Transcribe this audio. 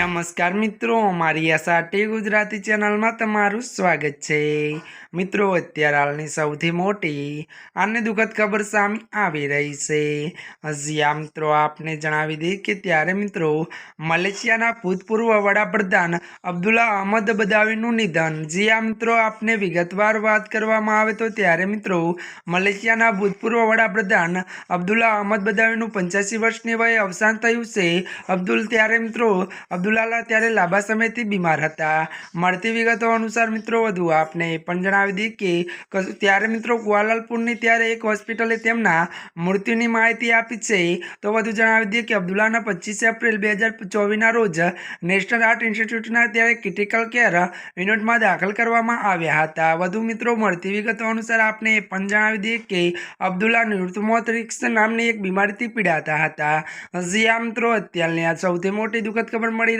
નમસ્કાર મિત્રો, મારી એસઆરટી ગુજરાતી ચેનલમાં તમારું સ્વાગત છે. મિત્રો, અત્યારે હાલની સૌથી મોટી અને દુઃખદ ખબર સામે આવી રહી છે. હજી મિત્રો આપને જણાવી દઈએ કે ત્યારે મિત્રો મલેશિયાના ભૂતપૂર્વ વડાપ્રધાન અબ્દુલ્લા અહમદ બદાવીનું નિધન. જી આ મિત્રો આપને વિગતવાર વાત કરવામાં આવે તો ત્યારે મિત્રો મલેશિયાના ભૂતપૂર્વ વડાપ્રધાન અબ્દુલ્લા અહમદ બદાવીનું પંચ્યાસી વર્ષની વયે અવસાન થયું છે. અબ્દુલ, ત્યારે મિત્રો અબ્દુલ્લાલા ત્યારે લાંબા સમયથી બીમાર હતા. મળતી વિગતો અનુસાર મિત્રો, વધુ આપને એ પણ જણાવી દઈએ કે ત્યારે મિત્રો કુઆલાલપુરની ત્યારે એક હોસ્પિટલે તેમના મૃત્યુની માહિતી આપી છે. તો વધુ જણાવી દઈએ કે અબ્દુલ્લાના પચીસ એપ્રિલ બે હજાર ચોવીસના રોજ નેશનલ આર્ટ ઇન્સ્ટિટ્યૂટના ત્યારે ક્રિટિકલ કેર યુનિટમાં દાખલ કરવામાં આવ્યા હતા. વધુ મિત્રો, મળતી વિગતો અનુસાર આપને એ પણ જણાવી દઈએ કે અબ્દુલ્લા નિવૃત્તમોત્રિક્સ નામની એક બીમારીથી પીડાતા હતા. હજી આ મિત્રો, અત્યારની આ સૌથી મોટી દુઃખદ ખબર મળી